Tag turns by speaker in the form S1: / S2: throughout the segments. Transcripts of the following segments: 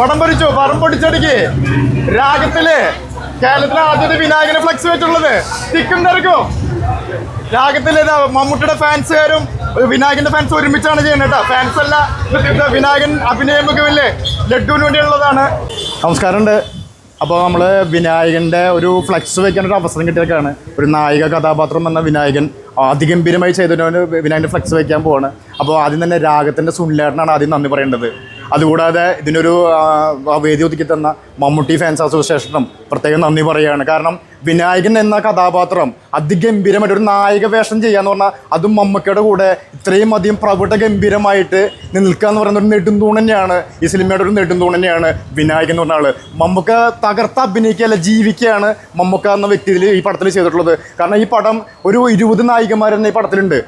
S1: പടം പൊരിച്ചു പടം പൊടിച്ചടിക്ക്. രാഗത്തിൽ കേരളത്തിലെ ആദ്യത്തെ വിനായകനെ ഫ്ലക്സ് വെച്ചുള്ളത് തിക്കും തിരക്കും രാഗത്തിലെ മമ്മൂട്ടിയുടെ ഫാൻസുകാരും വിനായകന്റെ ഫാൻസ് ഒരുമിച്ചാണ് ചെയ്യുന്നത് കേട്ടോ. ഫാൻസ് അല്ല വിനായകൻ അഭിനയം മികവില്ലേ ലഡുവിന് വേണ്ടിയുള്ളതാണ് നമസ്കാരമുണ്ട്. അപ്പോൾ നമ്മൾ വിനായകന്റെ ഒരു ഫ്ലക്സ് വെക്കാൻ ഒരു അവസരം കിട്ടിയൊക്കെയാണ് ഒരു നായിക കഥാപാത്രം എന്ന വിനായകൻ അതിഗംഭീരമായി ചെയ്തതിനോട് വിനായകന്റെ ഫ്ലക്സ് വെക്കാൻ പോവാണ്. അപ്പോൾ ആദ്യം തന്നെ രാഗത്തിന്റെ സുനിലേട്ടനാണ് ആദ്യം നന്ദി പറയേണ്ടത്. അതുകൂടാതെ ഇതിനൊരു വേദി ഒതുക്കി തന്ന മമ്മൂട്ടി ഫാൻസ് അസോസിയേഷനും പ്രത്യേകം നന്ദി പറയുകയാണ്. കാരണം വിനായകൻ എന്ന കഥാപാത്രം അതിഗംഭീരമായിട്ട് ഒരു നായക വേഷം ചെയ്യാന്ന് പറഞ്ഞാൽ അതും മമ്മക്കയുടെ കൂടെ ഇത്രയും അധികം പ്രൗഢ ഗംഭീരമായിട്ട് നിൽക്കുക എന്ന് പറയുന്ന ഒരു നെടുന്തൂൺ തന്നെയാണ് ഈ സിനിമയുടെ ഒരു നെടുന്തൂൺ തന്നെയാണ് വിനായകൻ എന്ന് പറഞ്ഞ ആൾ. മമ്മൂക്ക തകർത്ത് അഭിനയിക്കുകയല്ല ജീവിക്കുകയാണ് മമ്മക്ക എന്ന വ്യക്തിയിൽ ഈ പടത്തിൽ ചെയ്തിട്ടുള്ളത്. കാരണം ഈ പടം ഒരു ഇരുപത് നായികമാർ ഈ പടത്തിലുണ്ട്.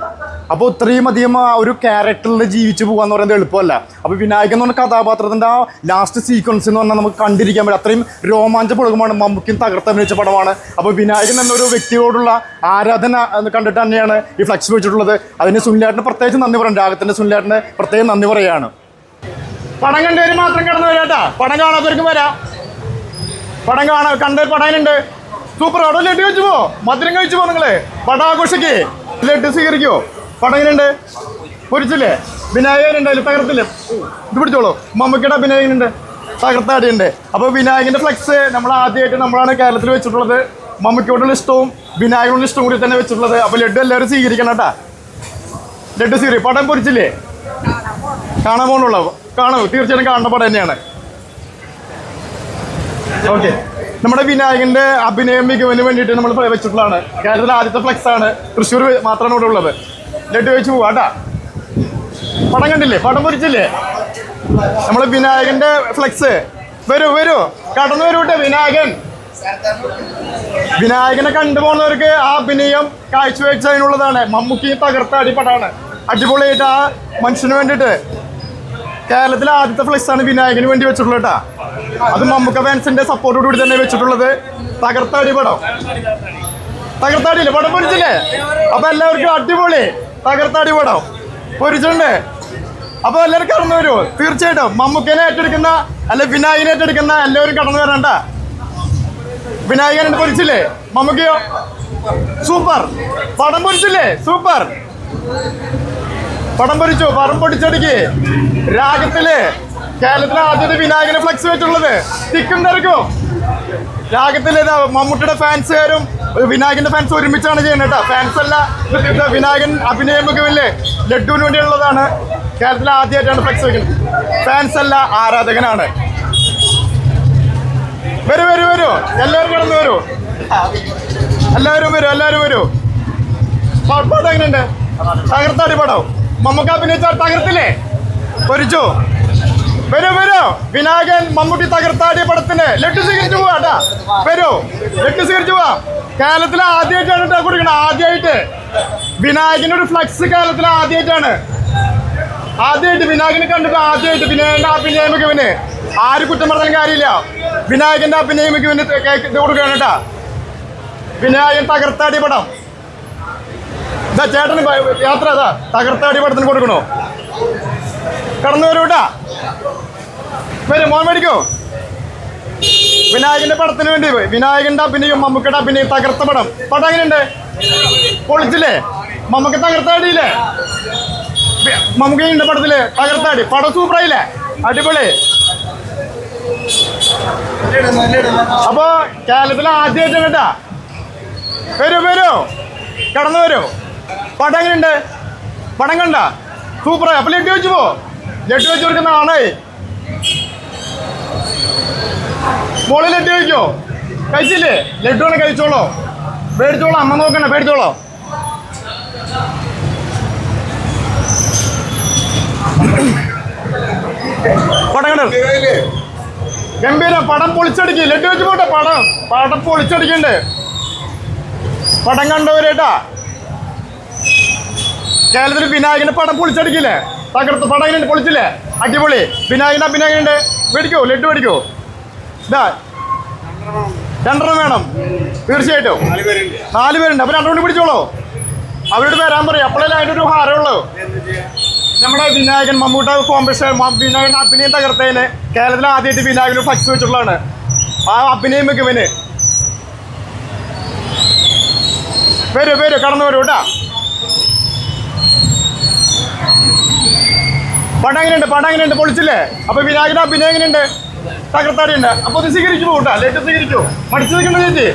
S1: അപ്പോൾ ഇത്രയും അധികം ആ ഒരു ക്യാരക്ടറിൽ ജീവിച്ചു പോകാന്ന് പറയുന്നത് എളുപ്പമല്ല. അപ്പോൾ വിനായകൻ എന്ന് പറഞ്ഞ കഥാപാത്രത്തിന്റെ ആ ലാസ്റ്റ് സീക്വൻസ് എന്ന് പറഞ്ഞാൽ നമുക്ക് കണ്ടിരിക്കാൻ പറ്റും. അത്രയും രോമാഞ്ച പുളകമാണ് മമ്മൂക്കിയും തകർത്ത് അഭിനയിച്ച പടമാണ്. അപ്പോൾ വിനായകൻ എന്നൊരു വ്യക്തിയോടുള്ള ആരാധന കണ്ടിട്ട് തന്നെയാണ് ഈ ഫ്ലക്സ് വെച്ചിട്ടുള്ളത്. അതിന് സുനിലേട്ടന് പ്രത്യേകിച്ച് നന്ദി പറയും രാഗത്തിന്റെ സുനിലേട്ടന് പ്രത്യേകം നന്ദി പറയുകയാണ്. പടം കണ്ടവർ മാത്രം കടന്നു വരാട്ടാ പടം കാണാത്തവർക്ക് വരാം. പടം കാണാ കണ്ട് പടയിലുണ്ട് സൂപ്പർ. അവിടെ ലഡ്ഡു കഴിച്ചു പോ. മധുരം കഴിച്ചു പോ നിങ്ങൾ. പടാഘോഷയ്ക്ക് ലഡ്ഡു ലഡു സ്വീകരിക്കോ പടം എങ്ങനെയുണ്ട് പൊരിച്ചില്ലേ? വിനായകനുണ്ട് അതിൽ തകർത്തില്ലേ? ഇത് പിടിച്ചോളൂ. മമ്മൂക്കയുടെ വിനായകനുണ്ട് തകർത്താടിയുണ്ട്. അപ്പോൾ വിനായകന്റെ ഫ്ലെക്സ് നമ്മൾ ആദ്യമായിട്ട് നമ്മളാണ് കേരളത്തിൽ വെച്ചിട്ടുള്ളത്. മമ്മൂക്കയോടുള്ള ഇഷ്ടവും വിനായകനോടുള്ള ഇഷ്ടവും കൂടി തന്നെ വെച്ചിട്ടുള്ളത്. അപ്പോൾ ലഡു എല്ലാവരും സ്വീകരിക്കണം കേട്ടാ. ലഡു സ്വീകരി പടം പൊരിച്ചില്ലേ? കാണാൻ പോകണുള്ളൂ കാണും. തീർച്ചയായിട്ടും കാണുന്ന പടം തന്നെയാണ്. ഓക്കെ. നമ്മുടെ വിനായകന്റെ അഭിനയ മികവിന് വേണ്ടിയിട്ട് നമ്മൾ വെച്ചിട്ടുള്ളതാണ്. കേരളത്തിലെ ആദ്യത്തെ ഫ്ലെക്സ് ആണ്. തൃശ്ശൂർ മാത്രമാണ് ഇവിടെ ഉള്ളത്. ലഡു വെച്ച് പോവാട്ടാ പടം കണ്ടില്ലേ? പടം പൊരിച്ചില്ലേ നമ്മളെ വിനായകന്റെ ഫ്ലെക്സ് വരൂ വരൂ. കടന്നു വരൂ കേട്ടെ വിനായകൻ. വിനായകനെ കണ്ടുപോകുന്നവർക്ക് ആ അഭിനയം കാഴ്ചവെച്ചതിനുള്ളതാണ് മമ്മൂക്കി തകർത്ത അടിപടാണ്. അടിപൊളിയായിട്ട് ആ മനുഷ്യന് വേണ്ടിയിട്ട്. കേരളത്തിലെ ആദ്യത്തെ ഫ്ലെക്സ് ആണ് വിനായകന് വേണ്ടി വെച്ചിട്ടുള്ളത് കേട്ടാ അത് മമ്മൂക്ക ഫാൻസിന്റെ സപ്പോർട്ടോട് കൂടി തന്നെ വെച്ചിട്ടുള്ളത്. തകർത്ത അടിപടം. തകർത്താടിയില്ലേ പടം പൊരിച്ചില്ലേ അപ്പൊ എല്ലാവർക്കും അടിപൊളി. തകർത്താടി പടം. പൊരിച്ചിട്ടുണ്ട് അപ്പൊ എല്ലാവരും കടന്നു വരുമോ തീർച്ചയായിട്ടും മമ്മൂക്കനെ ഏറ്റെടുക്കുന്ന അല്ലെ വിനായകനെ ഏറ്റെടുക്കുന്ന എല്ലാവരും കടന്നു വരണ്ട. വിനായകൻ പൊരിച്ചില്ലേ? മമ്മൂക്കയോ? സൂപ്പർ. പടം പൊരിച്ചില്ലേ? സൂപ്പർ. പടം പൊരിച്ചു. പടം പൊടിച്ചടിക്ക് രാഗത്തിൽ കേരളത്തിലെ ആദ്യത്തെ വിനായകനെ ഫ്ലക്സ് വെച്ചുള്ളത് തിക്കും തിരക്കും. രാഗത്തിൽ മമ്മൂട്ടിയുടെ ഫാൻസുകാരും വിനായകന്റെ ഫാൻസ് ഒരുമിച്ചാണ് ചെയ്യുന്നത് കേട്ടോ. ഫാൻസ് അല്ല വിനായകൻ അഭിനയ മികവില്ലേ ലഡുവിന് വേണ്ടിയുള്ളതാണ്. കേരളത്തിൽ ആദ്യമായിട്ടാണ് ഫ്ലക്സ് വെക്കുന്നത്. ഫാൻസ് അല്ല ആരാധകനാണ്. വരൂ വരൂ വരൂ. എല്ലാവരും കടന്നു വരൂ. എല്ലാവരും വരൂ എല്ലാവരും വരൂ. പാട്ട് പടം എങ്ങനെയുണ്ട്? തകർത്താടി പടം മമ്മൂക്ക അഭിനയിച്ച തകർത്തില്ലേ? പൊരിച്ചു? വരൂ വരൂ. വിനായകൻ മമ്മൂട്ടി തകർത്താടിയ പടത്തിന് ലഡ്ഡു സ്വീകരിച്ചു പോവാട്ടാ വരൂ. ലഡ്ഡു സ്വീകരിച്ചു പോവാ. കേരളത്തിൽ ആദ്യമായിട്ടാണ് കൊടുക്കണം. ആദ്യമായിട്ട് വിനായകന്റെ ഒരു ഫ്ലക്സ് കേരളത്തിൽ ആദ്യമായിട്ടാണ്. ആദ്യമായിട്ട് വിനായകനെ കണ്ടിട്ട് ആദ്യമായിട്ട് വിനായകന്റെ അഭിനയ മികവിന് ആര് കുറ്റം പറഞ്ഞാലും കാര്യമില്ല. വിനായകന്റെ അഭിനയ മികവിന് കൊടുക്കുകയാണ് കേട്ടാ വിനായകൻ തകർത്താടി പടം. ഇതാ ചേട്ടന് യാത്ര അതാ തകർത്താടി പടത്തിന് കൊടുക്കണോ? കടന്നു വരൂ കേട്ടാ വരും മോൻ മേടിക്കോ. വിനായകന്റെ പടത്തിന് വേണ്ടി പോയി. വിനായകന്റെ അഭിനയം മമ്മൂക്കയുടെ അഭിനയം തകർത്ത പടം. പടം എങ്ങനെയുണ്ട്? പൊളിച്ചില്ലേ? മമ്മൂക്ക തകർത്താടിയില്ലേ മമ്മൂക്കയുടെ പടത്തിൽ? തകർത്താടി പടം സൂപ്പറായില്ലേ അടിപൊളി. അപ്പോ കേരളത്തിൽ ആദ്യമായിട്ട് കേട്ടാ വരൂ വരൂ. കടന്നു വരൂ. പടം എങ്ങനെയുണ്ട് പടം കണ്ട സൂപ്പറായി അപ്പൊ ലഡ്ഡു വെച്ച് പോ. ലഡ്ഡു വെച്ച് കൊടുക്കുന്ന ആണേ മോളിൽ ലഡ്ഡു കഴിക്കോ? കഴിച്ചില്ലേ? ലഡ്ഡു ആണ് കഴിച്ചോളോ. പേടിച്ചോളോ. അമ്മ നോക്കണേ പേടിച്ചോളോ. പടം കണ്ട ഗംഭീര പടം പൊളിച്ചടിക്ക്. ലഡ്ഡു വെച്ച് പോട്ടെ. പടം പടം പൊളിച്ചടിക്കണ്ടേ. പടം കണ്ടവരേട്ടാ. കേരളത്തിൽ വിനായകന്റെ പടം പൊളിച്ചടിക്കില്ലേ? തകർത്ത് പടം എങ്ങനെ പൊളിച്ചില്ലേ? അടിപൊളി. വിനായകനാ അഭിനയം ഉണ്ട്. മേടിക്കോ? ലഡ്ഡു മേടിക്കോ? ഇതാ. രണ്ടെണ്ണം വേണം. തീർച്ചയായിട്ടും. നാല് പേരുണ്ട്. അപ്പൊ രണ്ടെണ്ണം പിടിച്ചോളൂ. അവരോട് വരാൻ പറയും. അപ്പോഴല്ലേ അതിന്റെ ഒരു ഹാരമുള്ളൂ നമ്മുടെ വിനായകൻ മമ്മൂട്ട കോമ്പറ്റീഷൻ വിനായകൻ അഭിനയം തകർത്തതിന് കേരളത്തിൽ ആദ്യമായിട്ട് വിനായകന് ഫ്ലക്സ് വെച്ചിട്ടുള്ളതാണ്. ആ അഭിനയം മികവിന്. വരൂ വരൂ. കടന്നു വരൂ പടം എങ്ങനെയുണ്ട് പടം എങ്ങനെയുണ്ട് പൊളിച്ചില്ലേ? അപ്പൊ വിനായകന്റെ പിന്നെ എങ്ങനെയുണ്ട് തകർത്താടിയുണ്ട് അപ്പൊ അത് സ്വീകരിച്ചു പോട്ടാ ലേറ്റ് സ്വീകരിച്ചു. മടിച്ചു നിൽക്കണ്ട ചേച്ചി.